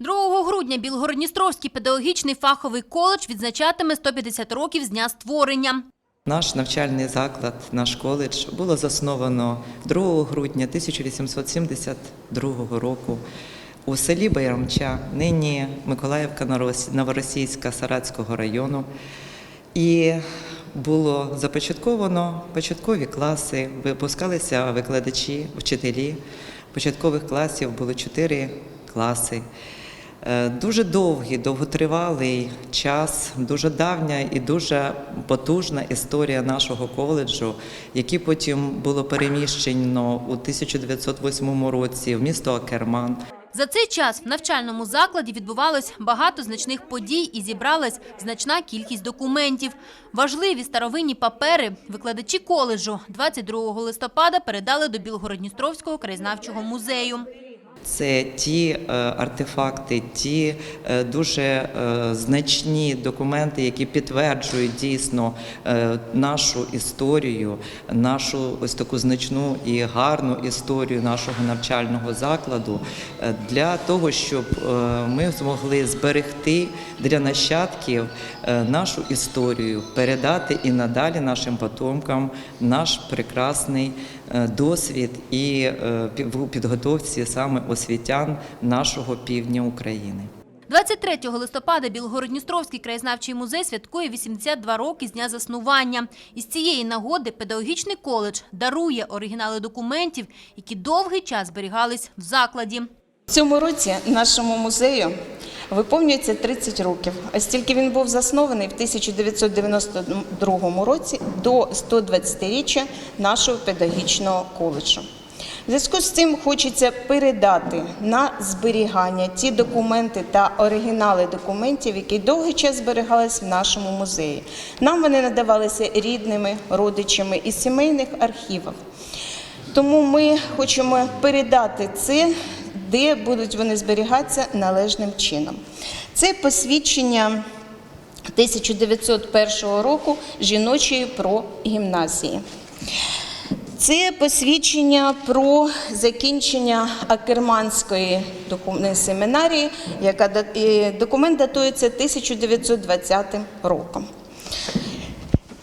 2 грудня Білгородністровський педагогічний фаховий коледж відзначатиме 150 років з дня створення. Наш навчальний заклад, наш коледж було засновано 2 грудня 1872 року у селі Байрамча, нині Миколаївка Новоросійська Саратського району. І було започатковано початкові класи, випускалися викладачі, вчителі. Початкових класів було чотири класи. Е, Дуже довгий, довготривалий час, дуже давня і дуже потужна історія нашого коледжу, який потім було переміщено у 1908 році в місто Акерман. За цей час в навчальному закладі відбувалось багато значних подій і зібралась значна кількість документів. Важливі старовинні папери викладачі коледжу 22 листопада передали до Білгородністровського краєзнавчого музею. Це ті е, артефакти, ті е, дуже е, значні документи, які підтверджують дійсно нашу історію, нашу ось таку значну і гарну історію нашого навчального закладу для того, щоб ми змогли зберегти для нащадків нашу історію, передати і надалі нашим потомкам наш прекрасний досвід і в підготовці саме освітян нашого півдня України. 23 листопада Білгородністровський краєзнавчий музей святкує 82 роки з дня заснування. Із цієї нагоди педагогічний коледж дарує оригінали документів, які довгий час зберігались в закладі. В цьому році нашому музею виповнюється 30 років. А стільки він був заснований в 1992 році до 120-річчя нашого педагогічного коледжу. Зв'язку з цим хочеться передати на зберігання ті документи та оригінали документів, які довгий час зберігались в нашому музеї. Нам вони надавалися рідними, родичами із сімейних архівів. Тому ми хочемо передати це, де будуть вони зберігатися належним чином. Це посвідчення 1901 року жіночої про гімназії. Це посвідчення про закінчення Акерманської семінарії, яка документ датується 1920 роком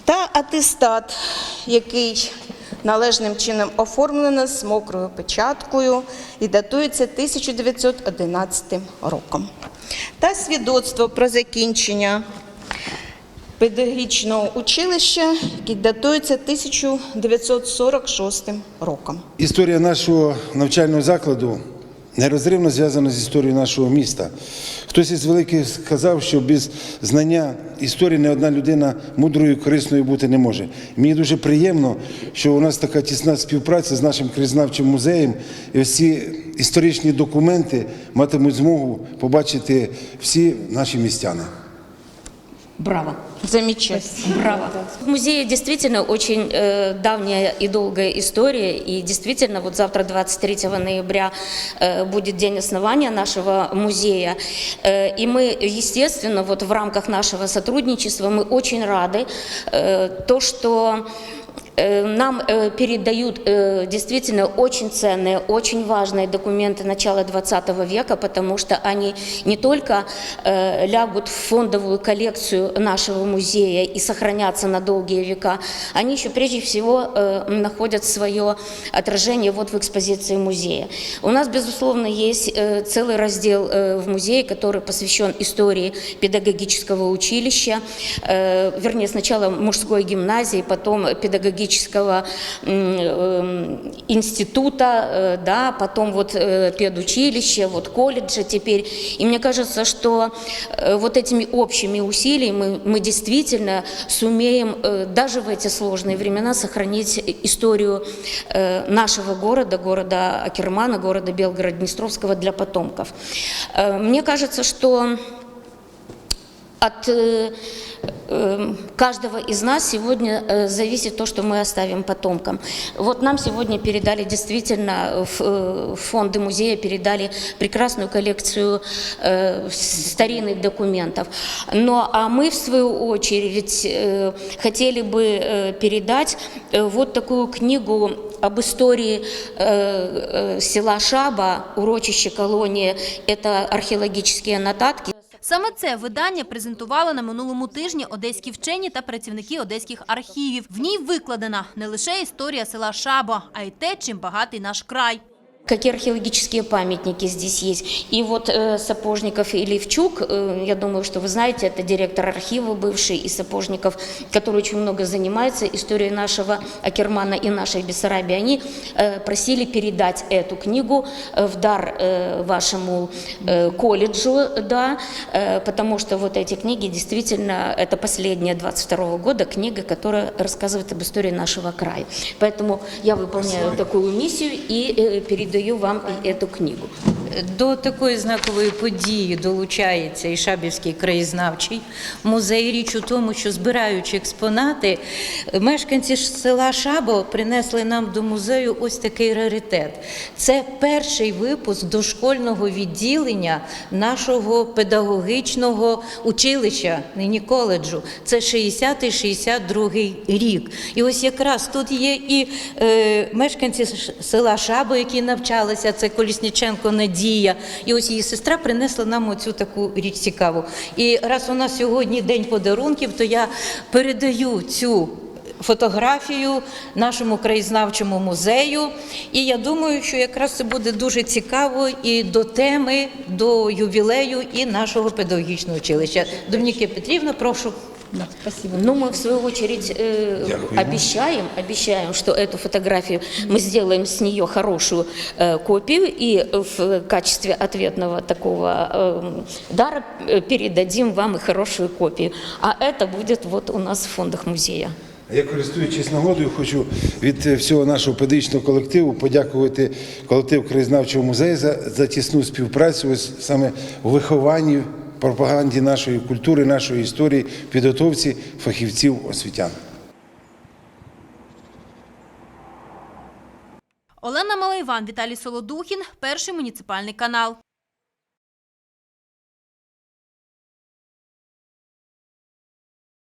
та атестат, який належним чином оформлено з мокрою печаткою і датується 1911 роком. Та свідоцтво про закінчення педагогічного училища, яке датується 1946 роком. Історія нашого навчального закладу нерозривно зв'язана з історією нашого міста. Хтось із великих сказав, що без знання історії не одна людина мудрою і корисною бути не може. Мені дуже приємно, що у нас така тісна співпраця з нашим краєзнавчим музеєм, і ось ці історичні документи матимуть змогу побачити всі наші містяни. Браво. Замечательно. Браво. В музее действительно очень э, давняя и долгая история. И действительно, вот завтра, 23 ноября, э, будет день основания нашего музея. Э, и мы, естественно, вот в рамках нашего сотрудничества мы очень рады, э, то, что э, нам э, передают э, действительно очень ценные, очень важные документы начала 20 века, потому что они не только э, лягут в фондовую коллекцию нашего музея и сохранятся на долгие века, они еще прежде всего э, находят свое отражение вот в экспозиции музея. У нас, безусловно, есть э, целый раздел э, в музее, который посвящен истории педагогического училища, э, вернее, сначала мужской гимназии, потом педагогического м, э, института, э, да, потом вот э, педучилища, вот колледжа теперь. И мне кажется, что э, вот этими общими усилиями мы действительно сумеем э, даже в эти сложные времена сохранить историю э, нашего города, города Акермана, города Белгород-Днестровского для потомков. Э, Мне кажется, что от э, э, каждого из нас сегодня э, зависит то, что мы оставим потомкам. Вот нам сегодня передали действительно, в э, фонды музея передали прекрасную коллекцию э, старинных документов. Но а мы, в свою очередь, э, хотели бы э, передать э, вот такую книгу об истории э, э, села Шаба, урочище колонии. Это археологические нотатки. Саме це видання презентували на минулому тижні одеські вчені та працівники одеських архівів. В ній викладена не лише історія села Шаба, а й те, чим багатий наш край. Какие археологические памятники здесь есть. И вот э, Сапожников и Левчук, э, я думаю, что вы знаете, это директор архива бывший, и Сапожников, который очень много занимается историей нашего Акермана и нашей Бессарабии, они э, просили передать эту книгу э, в дар э, вашему э, колледжу, да, э, потому что вот эти книги действительно, это последняя 22 года книга, которая рассказывает об истории нашего края. Поэтому я выполняю такую миссию и э, передаю вам и эту книгу. До такої знакової події долучається і Шабівський краєзнавчий музей. Річ у тому, що збираючи експонати, мешканці села Шабо принесли нам до музею ось такий раритет. Це перший випуск дошкольного відділення нашого педагогічного училища, нині коледжу. Це 60-62 рік. І ось якраз тут є і е, мешканці села Шабо, які навчалися, це Колісніченко Надія. І ось її сестра принесла нам оцю таку річ цікаву. І раз у нас сьогодні день подарунків, то я передаю цю. Фотографію нашому краєзнавчому музею, і я думаю, що якраз це буде дуже цікаво і до теми, до ювілею і нашого педагогічного училища. Домініка Петрівна, прошу. Ну, мы в свою очередь э, обещаем, обещаем, что эту фотографию мы сделаем с нее хорошую э, копию и в качестве ответного такого э, дара э, передадим вам и хорошую копию. А это будет вот у нас в фондах музея. Я користуючись нагодою, хочу від е, всього нашого педагогічного колективу подякувати колективу краєзнавчого музею за, за тісну співпрацю ось саме у вихованні, пропаганді нашої культури, нашої історії, підготовці фахівців освітян. Олена Малайван, Віталій Солодухін, перший муніципальний канал.